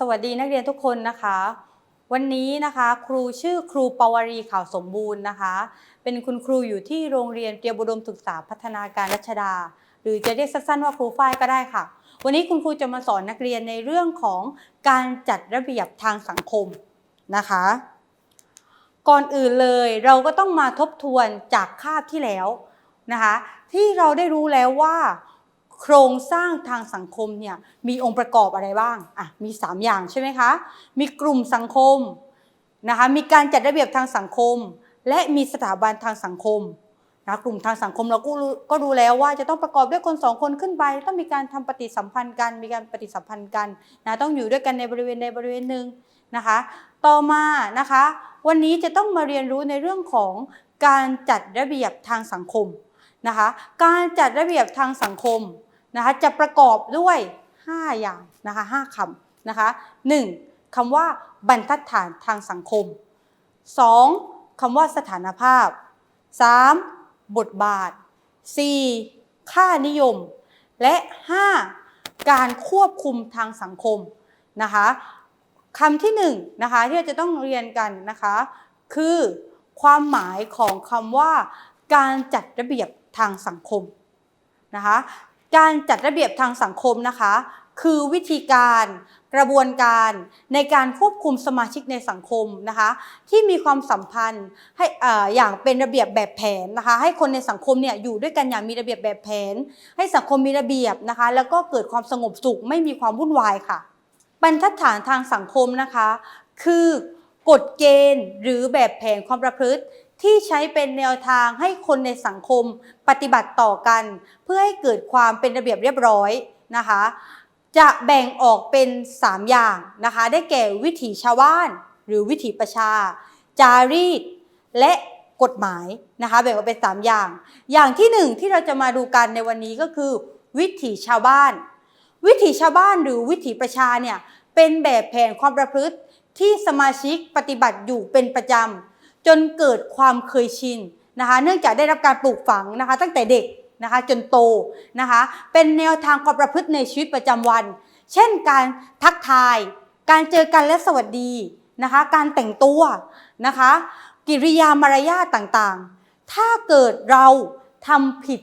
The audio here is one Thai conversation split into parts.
สวัสดีนักเรียนทุกคนนะคะ วันนี้นะคะครูชื่อครูปวารีข่าวสมบูรณ์นะคะ เป็นคุณครูอยู่ที่โรงเรียนเตรียมอุดมศึกษาพัฒนาการรัชดา หรือจะเรียกสั้นๆว่าครูฝ้ายก็ได้ค่ะ วันนี้คุณครูจะมาสอนนักเรียนในเรื่องของการจัดระเบียบทางสังคมนะคะ ก่อนอื่นเลยเราก็ต้องมาทบทวนจากคาบที่แล้วนะคะ ที่เราได้รู้แล้วว่า โครงสร้างทางสังคมเนี่ยมีองค์ประกอบอะไรบ้างอะมี 3 อย่างใช่ไหมคะมีกลุ่มสังคมนะคะมีการจัดระเบียบทางสังคม และมีสถาบันทางสังคมนะกลุ่มทางสังคมเราก็รู้ก็รู้แล้วว่าจะต้องประกอบด้วยคนสองคนขึ้นไป ต้องมีการทำปฏิสัมพันธ์กัน มีการปฏิสัมพันธ์กันนะต้องอยู่ด้วยกันในบริเวณใดบริเวณหนึ่งนะคะ ต่อมานะคะ วันนี้จะต้องมาเรียนรู้ในเรื่องของการจัดระเบียบทางสังคมนะคะ การจัดระเบียบทางสังคม นะคะจะประกอบด้วย 5 อย่างนะคะ5คำนะคะ 1. คำว่าบรรทัดฐานทางสังคม 2. คำว่าสถานภาพ 3. บทบาท 4. ค่านิยม และ 5. การควบคุมทางสังคมนะคะคำที่1นงนะคะที่เราจะต้องเรียนกันนะคะคือความหมายของคำว่าการจัดระเบียบทางสังคมนะคะ การจัดระเบียบทางสังคมนะคะ คือวิธีการกระบวนการในการควบคุมสมาชิกในสังคมนะคะ ที่มีความสัมพันธ์ให้อ่าอย่างเป็นระเบียบแบบแผนนะคะ ให้คนในสังคมเนี่ยอยู่ด้วยกันอย่างมีระเบียบแบบแผน ให้สังคมมีระเบียบนะคะ แล้วก็เกิดความสงบสุขไม่มีความวุ่นวายค่ะ บรรทัดฐานทางสังคมนะคะ คือกฎเกณฑ์หรือแบบแผนความประพฤติ ที่ใช้เป็นแนวทางให้คนในสังคมปฏิบัติต่อกัน เพื่อให้เกิดความเป็นระเบียบเรียบร้อยนะคะ จะแบ่งออกเป็น 3 อย่างนะคะ ได้แก่วิถีชาวบ้าน หรือวิถีประชา จารีต และกฎหมายนะคะแบ่งออกเป็น 3 อย่าง อย่างที่ 1 ที่เราจะมาดูกันในวันนี้ก็คือ วิถีชาวบ้าน วิถีชาวบ้านหรือวิถีประชาเนี่ยเป็นแบบแผนความประพฤติที่สมาชิกปฏิบัติอยู่เป็นประจำ จนเกิดความเคยชินนะคะเนื่องจากได้รับการปลูกฝังนะคะตั้งแต่เด็กนะคะจนโตนะคะเป็นแนวทางความประพฤติในชีวิตประจำวัน เช่นการทักทาย การเจอกันและสวัสดีนะคะการแต่งตัวนะคะกิริยามารยาทต่างๆ ถ้าเกิดเราทำผิด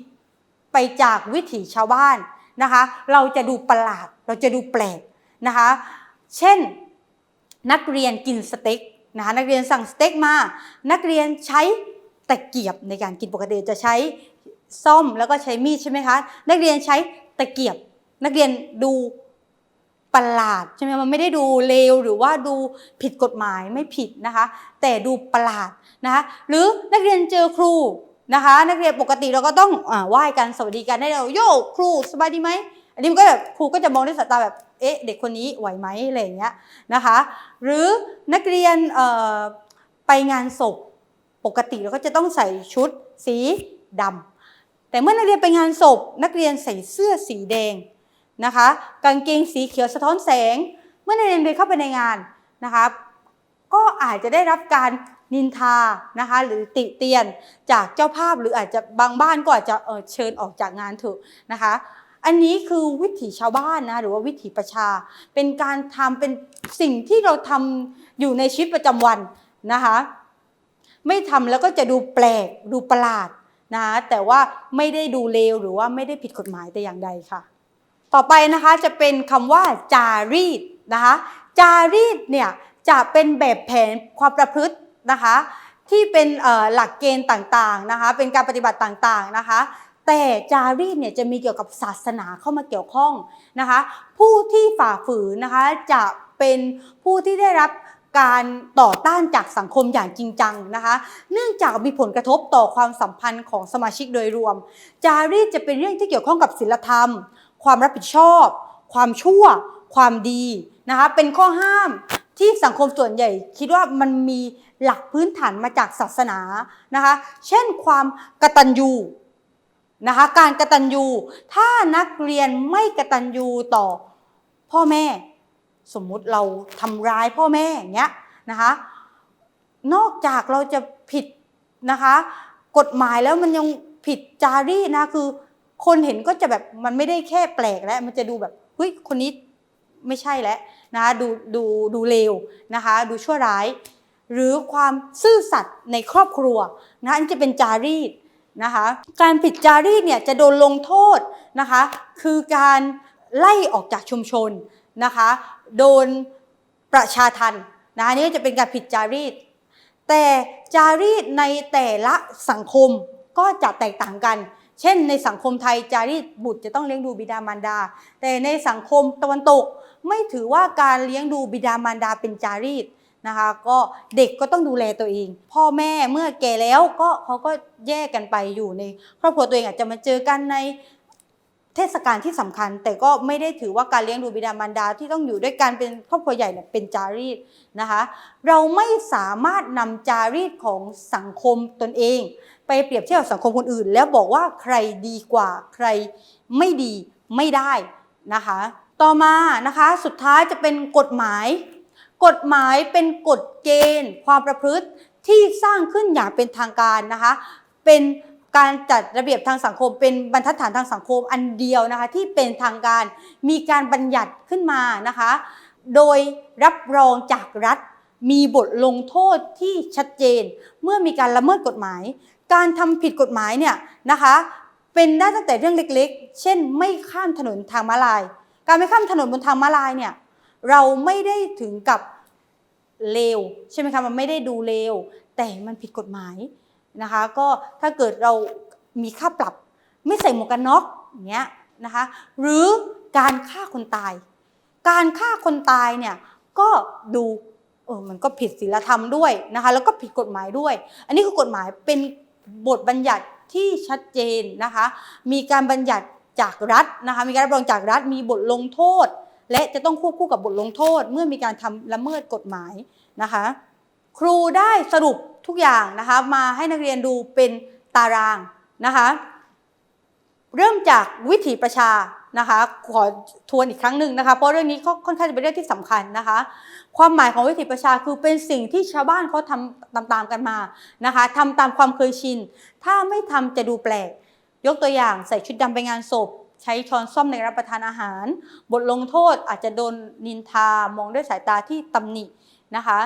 ไปจากวิถีชาวบ้านนะคะเราจะดูประหลาดเราจะดูแปลกนะคะเช่นนักเรียนกินสเต็ก นะคะนักเรียนสั่งสเต็กมา นักเรียนใช้ตะเกียบในการกินปกติจะใช้ซ่อมแล้วก็ใช้มีดใช่ไหมคะ นักเรียนใช้ตะเกียบ นักเรียนดูประหลาดใช่ไหมมันไม่ได้ดูเลวหรือว่าดูผิดกฎหมายไม่ผิดนะคะ แต่ดูประหลาดนะคะหรือนักเรียนเจอครูนะคะ นักเรียนปกติเราก็ต้องอไหว้กันสวัสดีกันได้เราโยครูสบายดีไหม อันนี้มันก็แบบครูก็จะมองด้วยสายตาแบบเอ๊ะเด็กคนนี้ไหวไหมอะไรอย่างเงี้ยนะคะ หรือนักเรียนไปงานศพปกติเราก็จะต้องใส่ชุดสีดำแต่เมื่อนักเรียนไปงานศพ นักเรียนใส่เสื้อสีแดงนะคะ กางเกงสีเขียวสะท้อนแสง เมื่อนักเรียนเดินเข้าไปในงานนะคะก็อาจจะได้รับการนินทานะคะหรือติเตียนจากเจ้าภาพหรืออาจจะบางบ้านก็อาจจะเเชิญออกจากงานเถอะนะคะ อันนี้คือวิถีชาวบ้านนะหรือว่าวิถีประชา เป็นการทำเป็นสิ่งที่เราทำอยู่ในชีวิตประจำวันนะคะ ไม่ทำแล้วก็จะดูแปลกดูประหลาดนะะแต่ว่าไม่ได้ดูเลวหรือว่าไม่ได้ผิดกฎหมายแต่อย่างใดค่ะ ต่อไปนะคะจะเป็นคำว่าจารีตนะคะจารีตเนี่ยจะเป็นแบบแผนความประพฤตินะคะที่เป็นหลักเกณฑ์ต่างๆนะคะเป็นการปฏิบัติต่างๆนะคะ แต่จารีตเนี่ยจะมีเกี่ยวกับศาสนาเข้ามาเกี่ยวข้องนะคะ ผู้ที่ฝ่าฝืนนะคะจะเป็นผู้ที่ได้รับการต่อต้านจากสังคมอย่างจริงจังนะคะ เนื่องจากมีผลกระทบต่อความสัมพันธ์ของสมาชิกโดยรวม จารีตจะเป็นเรื่องที่เกี่ยวข้องกับศีลธรรม ความรับผิดชอบ ความชั่ว ความดีนะคะ เป็นข้อห้ามที่สังคมส่วนใหญ่คิดว่ามันมีหลักพื้นฐานมาจากศาสนานะคะ เช่นความกตัญญู นะคะการกระตัญญูถ้านักเรียนไม่กระตัญญูต่อพ่อแม่ สมมุติเราทำร้ายพ่อแม่อย่างเงี้ยนะคะนอกจากเราจะผิดนะคะ กฎหมายแล้วมันยังผิดจารีตนะคือ คนเห็นก็จะแบบมันไม่ได้แค่แปลกแล้ว มันจะดูแบบเฮ้ยคนนี้ไม่ใช่แล้วนะคะดูดูดูเลวนะคะ ดูชั่วร้าย หรือความซื่อสัตย์ในครอบครัวนะอันจะเป็นจารีต นะคะ การผิดจารีตเนี่ยจะโดนลงโทษนะคะ คือการไล่ออกจากชุมชนนะคะ โดนประชาทันนะอันนี่ก็จะเป็นการผิดจารีต แต่จารีตในแต่ละสังคมก็จะแตกต่างกัน เช่นในสังคมไทยจารีตบุตรจะต้องเลี้ยงดูบิดามารดา แต่ในสังคมตะวันตกไม่ถือว่าการเลี้ยงดูบิดามารดาเป็นจารีต นะคะ ก็เด็กก็ต้องดูแลตัวเอง พ่อแม่เมื่อแก่แล้วก็เขาก็แยกกันไปอยู่ในครอบครัวตัวเองอาจจะมาเจอกันในเทศกาลที่สำคัญ แต่ก็ไม่ได้ถือว่าการเลี้ยงดูบิดามารดาที่ต้องอยู่ด้วยกันเป็นครอบครัวใหญ่เนี่ยเป็นจารีตนะคะ เราไม่สามารถนำจารีตของสังคมตนเอง ไปเปรียบเทียบกับสังคมคนอื่น แล้วบอกว่าใครดีกว่าใครไม่ดีไม่ได้นะคะ ต่อมานะคะสุดท้ายจะเป็นกฎหมาย กฎหมายเป็นกฎเกณฑ์ ความประพฤติที่สร้างขึ้นอย่างเป็นทางการนะคะ เป็นการจัดระเบียบทางสังคม เป็นบรรทัดฐานทางสังคมอันเดียวนะคะ ที่เป็นทางการมีการบัญญัติขึ้นมานะคะ โดยรับรองจากรัฐมีบทลงโทษที่ชัดเจน เมื่อมีการละเมิดกฎหมาย การทำผิดกฎหมายเนี่ยนะคะ เป็นได้ตั้งแต่เรื่องเล็กๆ เช่น ไม่ข้ามถนนทางม้าลาย การไม่ข้ามถนนบนทางม้าลายเนี่ยเราไม่ได้ถึงกับ เลวใช่ไหมคะมันไม่ได้ดูเลวแต่มันผิดกฎหมายนะคะ ก็ถ้าเกิดเรามีค่าปรับไม่ใส่หมวกกันน็อกอย่างเงี้ยนะคะหรือการฆ่าคนตาย การฆ่าคนตายเนี่ยก็ดูเออมันก็ผิดศีลธรรมด้วยนะคะแล้วก็ผิดกฎหมายด้วย อันนี้คือกฎหมายเป็นบทบัญญัติที่ชัดเจนนะคะ มีการบัญญัติจากรัฐนะคะ มีการรับรองจากรัฐ มีบทลงโทษ และจะต้องควบคู่กับบทลงโทษ เมื่อมีการทำละเมิดกฎหมายนะคะ ครูได้สรุปทุกอย่างนะคะมาให้นักเรียนดูเป็นตารางนะคะเริ่มจากวิถีประชานะคะขอทวนอีกครั้งหนึ่งนะคะเพราะเรื่องนี้ก็ค่อนข้างจะเป็นเรื่องที่สำคัญนะคะ ความหมายของวิถีประชาคือเป็นสิ่งที่ชาวบ้านเขาทำตามๆกันมานะคะทำตามความเคยชิน ถ้าไม่ทำจะดูแปลก ยกตัวอย่างใส่ชุดดำไปงานศพ ใช้ช้อนส้อมในรับประทานอาหาร บทลงโทษอาจจะโดนนินทามองด้วยสายตาที่ตำหนินะคะ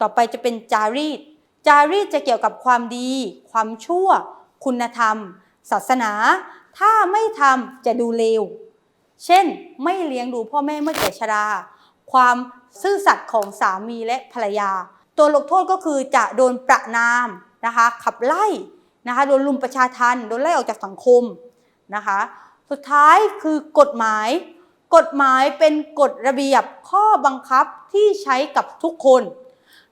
ต่อไปจะเป็นจารีต จารีตจะเกี่ยวกับความดี ความชั่ว คุณธรรม ศาสนา ถ้าไม่ทำจะดูเลว เช่น ไม่เลี้ยงดูพ่อแม่เมื่อแก่ชรา ความซื่อสัตย์ของสามีและภรรยา ตัวลงโทษก็คือจะโดนประนามนะคะ ขับไล่นะคะ โดนลุมประชาทันโดนไล่ออกจากสังคมนะคะ สุดท้ายคือกฎหมาย กฎหมายเป็นกฎระเบียบข้อบังคับที่ใช้กับทุกคน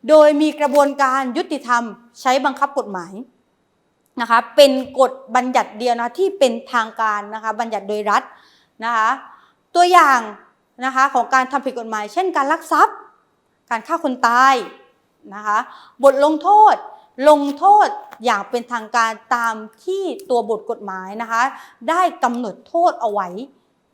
โดยมีกระบวนการยุติธรรมใช้บังคับกฎหมายนะคะเป็นกฎบัญญัติเดียวนะที่เป็นทางการนะคะบัญญัติโดยรัฐนะคะตัวอย่างนะคะของการทำผิดกฎหมาย เช่น การลักทรัพย์ การฆ่าคนตายนะคะบทลงโทษ ลงโทษอย่างเป็นทางการตามที่ตัวบทกฎหมายนะคะ ได้กำหนดโทษเอาไว้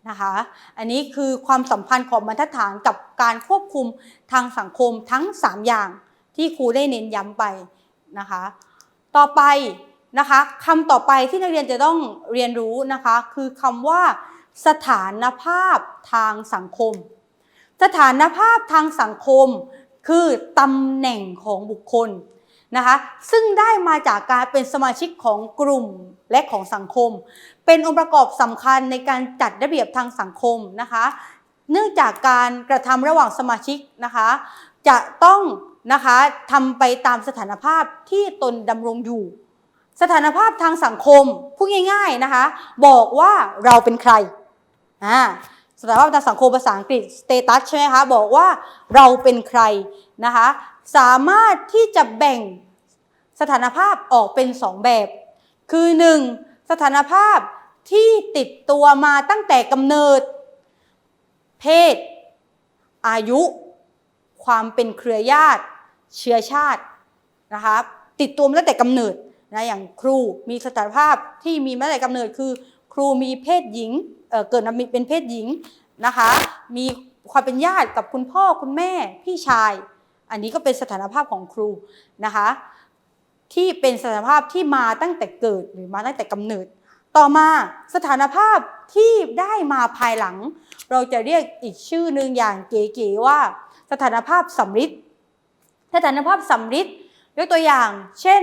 นะคะ อันนี้คือความสัมพันธ์ของบรรทัดฐานกับการควบคุมทางสังคมทั้ง 3 อย่างที่ครูได้เน้นย้ำไปนะคะ ต่อไปนะคะคำต่อไปที่นักเรียนจะต้องเรียนรู้นะคะ คือคำว่า สถานภาพทางสังคม สถานภาพทางสังคม คือตำแหน่งของบุคคล นะคะซึ่งได้มาจากการเป็นสมาชิกของกลุ่มและของสังคม เป็นองค์ประกอบสำคัญในการจัดระเบียบทางสังคมนะคะ เนื่องจากการกระทำระหว่างสมาชิกนะคะ จะต้องนะคะทำไปตามสถานภาพที่ตนดำรงอยู่ สถานภาพทางสังคมพูดง่ายๆนะคะ บอกว่าเราเป็นใครอ่าสถานภาพทางสังคมภาษาอังกฤษ status ใช่ไหมคะ บอกว่าเราเป็นใครนะคะ สามารถที่จะแบ่งสถานภาพออกเป็นสองแบบ คือ 1. สถานภาพที่ติดตัวมาตั้งแต่กำเนิด เพศ อายุ ความเป็นเครือญาติ เชื้อชาตินะคะติดตัวมาตั้งแต่กำเนิดนะอย่างครูมีสถานภาพที่มีมาตั้งแต่กำเนิดคือ ครูมีเพศหญิงเเกิดมาเป็นเพศหญิงนะคะ มีความเป็นญาติกับคุณพ่อคุณแม่พี่ชาย อันนี้ก็เป็นสถานภาพของครูนะคะ ที่เป็นสถานภาพที่มาตั้งแต่เกิดหรือมาตั้งแต่กำเนิด ต่อมาสถานภาพที่ได้มาภายหลัง เราจะเรียกอีกชื่อหนึ่งอย่างเก๋ๆว่า สถานภาพสำริดสถานภาพสำริดยกตัวอย่าง เช่น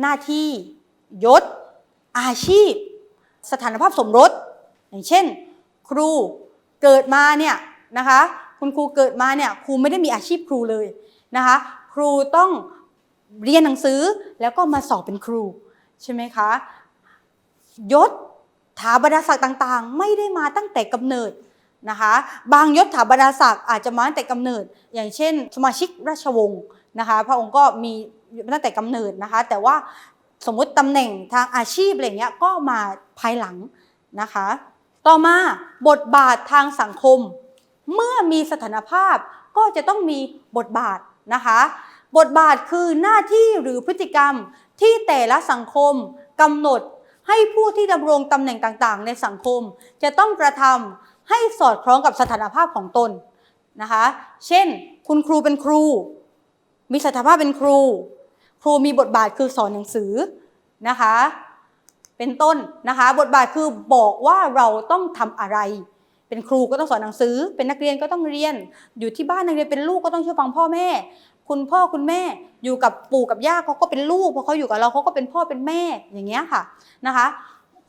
หน้าที่ยศ อาชีพ สถานภาพสมรส อย่างเช่น ครูเกิดมาเนี่ยนะคะ คุณครูเกิดมาเนี่ยครูไม่ได้มีอาชีพครูเลยนะคะครูต้องเรียนหนังสือแล้วก็มาสอบเป็นครูใช่ไหมคะยศถาบรรดาศักดิ์ต่างๆ ไม่ได้มาตั้งแต่กำเนิดนะคะบางยศถาบรรดาศักดิ์อาจจะมาตั้งแต่กำเนิด อย่างเช่น สมาชิกราชวงศ์นะคะพระองค์ก็มีตั้งแต่กำเนิดนะคะแต่ว่าสมมุติตำแหน่งทางอาชีพอะไรเงี้ยก็มาภายหลังนะคะ ต่อมาบทบาททางสังคม เมื่อมีสถานภาพก็จะต้องมีบทบาทนะคะ บทบาทคือหน้าที่หรือพฤติกรรมที่แต่ละสังคมกำหนดให้ผู้ที่ดำรงตำแหน่งต่างๆ ในสังคม จะต้องกระทำให้สอดคล้องกับสถานภาพของตนนะคะ เช่น คุณครูเป็นครู มีสถานภาพเป็นครู ครูมีบทบาทคือสอนหนังสือนะคะ เป็นต้นนะคะ บทบาทคือบอกว่าเราต้องทำอะไร เป็นครูก็ต้องสอนหนังสือ เป็นนักเรียนก็ต้องเรียน อยู่ที่บ้านนักเรียนเป็นลูกก็ต้องเชื่อฟังพ่อแม่ คุณพ่อคุณแม่อยู่กับปู่กับย่าเขาก็เป็นลูกพอเขาอยู่กับเราเขาก็เป็นพ่อเป็นแม่อย่างเงี้ยค่ะนะคะ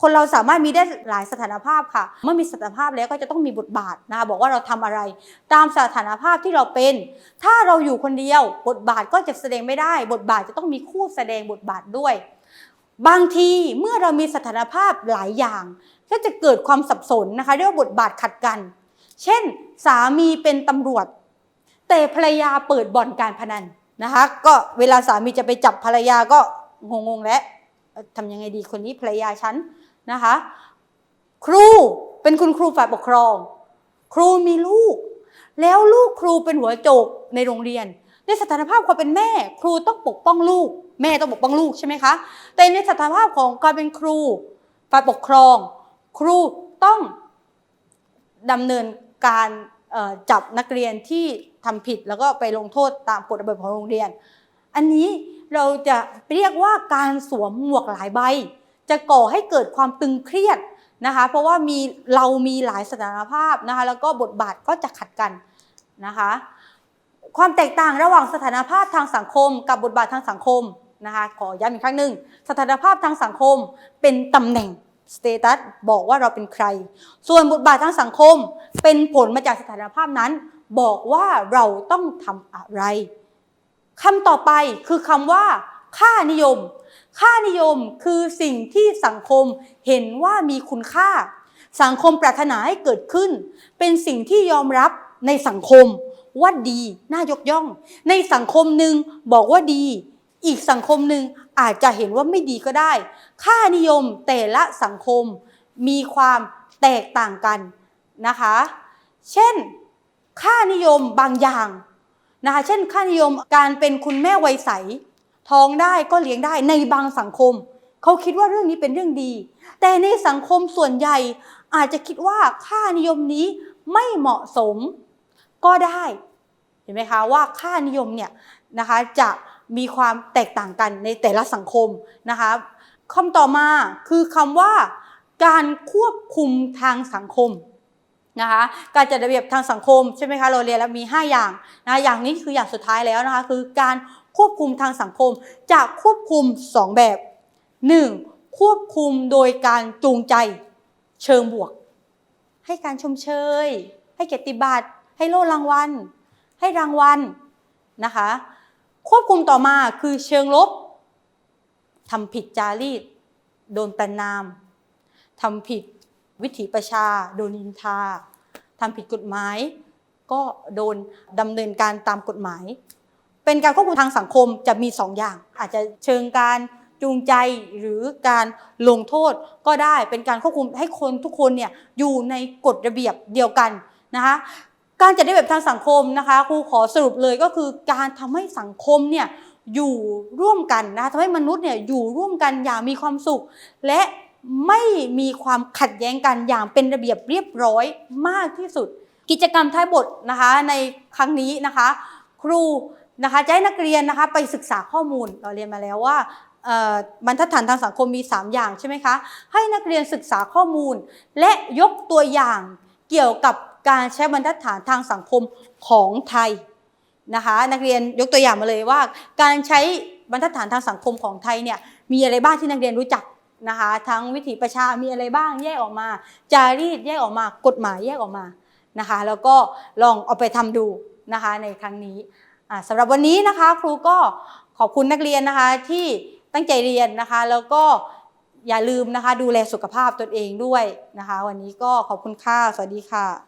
คนเราสามารถมีได้หลายสถานภาพค่ะ เมื่อมีสถานภาพแล้วก็จะต้องมีบทบาทนะคะบอกว่าเราทำอะไร ตามสถานภาพที่เราเป็น ถ้าเราอยู่คนเดียวบทบาทก็จะแสดงไม่ได้ บทบาทจะต้องมีคู่แสดงบทบาทด้วย บางทีเมื่อเรามีสถานภาพหลายอย่าง ก็จะเกิดความสับสนนะคะเรียกว่าบทบาทขัดกัน เช่น สามีเป็นตำรวจ แต่ภรรยาเปิดบ่อนการพนันนะคะก็เวลาสามีจะไปจับภรรยาก็งงๆแล้วทำยังไงดีคนนี้ภรรยาฉันนะคะ ครูเป็นคุณครูฝ่ายปกครอง ครูมีลูก แล้วลูกครูเป็นหัวโจกในโรงเรียน ในสถานภาพความเป็นแม่ ครูต้องปกป้องลูก แม่ต้องปกป้องลูกใช่ไหมคะแต่ในสถานภาพของการเป็นครูฝ่ายปกครอง ครูต้องดำเนินการจับนักเรียนที่ทำผิดแล้วก็ไปลงโทษตามกฎระเบียบของโรงเรียน อันนี้เราจะเรียกว่าการสวมหมวกหลายใบ จะก่อให้เกิดความตึงเครียดนะคะ เพราะว่ามีเรามีหลายสถานภาพนะคะ แล้วก็บทบาทก็จะขัดกันนะคะ ความแตกต่างระหว่างสถานภาพทางสังคม กับบทบาททางสังคมนะคะ ขอย้ำอีกครั้งหนึ่งสถานภาพทางสังคมเป็นตำแหน่ง สเตตัสบอกว่าเราเป็นใคร ส่วนบทบาททางสังคมเป็นผลมาจากสถานภาพนั้น บอกว่าเราต้องทำอะไรคำต่อไปคือคำว่า ค่านิยม ค่านิยมคือสิ่งที่สังคมเห็นว่ามีคุณค่า สังคมปรารถนาให้เกิดขึ้น เป็นสิ่งที่ยอมรับในสังคมว่าดี น่ายกย่อง ในสังคมหนึ่งบอกว่าดี อีกสังคมหนึ่ง อาจจะเห็นว่าไม่ดีก็ได้ ค่านิยมแต่ละสังคมมีความแตกต่างกันนะคะ เช่น ค่านิยมบางอย่างนะคะ เช่น ค่านิยมการเป็นคุณแม่วัยใส ท้องได้ก็เลี้ยงได้ในบางสังคม เขาคิดว่าเรื่องนี้เป็นเรื่องดี แต่ในสังคมส่วนใหญ่อาจจะคิดว่าค่านิยมนี้ไม่เหมาะสมก็ได้ เห็นไหมคะว่าค่านิยมเนี่ยนะคะจะ มีความแตกต่างกันในแต่ละสังคมนะคะคำต่อมาคือคำว่าการควบคุมทางสังคมนะคะการจัดระเบียบทางสังคมใช่ไหมคะเราเรียนแล้วมี 5 อย่างนะอย่างนี้คืออย่างสุดท้ายแล้วนะคะคือการควบคุมทางสังคมจะควบคุม 2 แบบ 1. ควบคุมโดยการจูงใจเชิงบวก ให้การชมเชย ให้เกียรติบัตรให้โล่รางวัล ให้รางวัลนะคะ ควบคุมต่อมาคือเชิงลบทำผิดจารีต โดนประนามทำผิดวิถีประชา โดนนินทาทำผิดกฎหมาย ก็โดนดำเนินการตามกฎหมาย เป็นการควบคุมทางสังคมจะมีสองอย่าง อาจจะเชิงการจูงใจหรือการลงโทษก็ได้เป็นการควบคุมให้คนทุกคนเนี่ยอยู่ในกฎระเบียบเดียวกันนะคะ การจัดระเบียบทางสังคมนะคะครูขอสรุปเลยก็คือการทำให้สังคมเนี่ยอยู่ร่วมกันนะคะทำให้มนุษย์เนี่ยอยู่ร่วมกันอย่างมีความสุข และไม่มีความขัดแย้งกันอย่างเป็นระเบียบเรียบร้อยมากที่สุด กิจกรรมท้ายบทนะคะในครั้งนี้นะคะ ครูนะคะจะให้นักเรียนนะคะไปศึกษาข้อมูลเราเรียนมาแล้วว่าบรรทัดฐานทางสังคมมี 3 อย่างใช่ไหมคะ ให้นักเรียนศึกษาข้อมูล และยกตัวอย่างเกี่ยวกับ การใช้บรรทัดฐานทางสังคมของไทยนะคะ นักเรียนยกตัวอย่างมาเลยว่า การใช้บรรทัดฐานทางสังคมของไทยเนี่ยมีอะไรบ้างที่นักเรียนรู้จักนะคะทั้งวิถีประชา มีอะไรบ้างแยกออกมา จารีตแยกออกมากฎหมายแยกออกมานะคะ แล้วก็ลองเอาไปทำดูนะคะในครั้งนี้อ่าสำหรับวันนี้นะคะครูก็ขอบคุณนักเรียนนะคะที่ตั้งใจเรียนนะคะ แล้วก็อย่าลืมนะคะดูแลสุขภาพตนเองด้วยนะคะ วันนี้ก็ขอบคุณค่ะสวัสดีค่ะ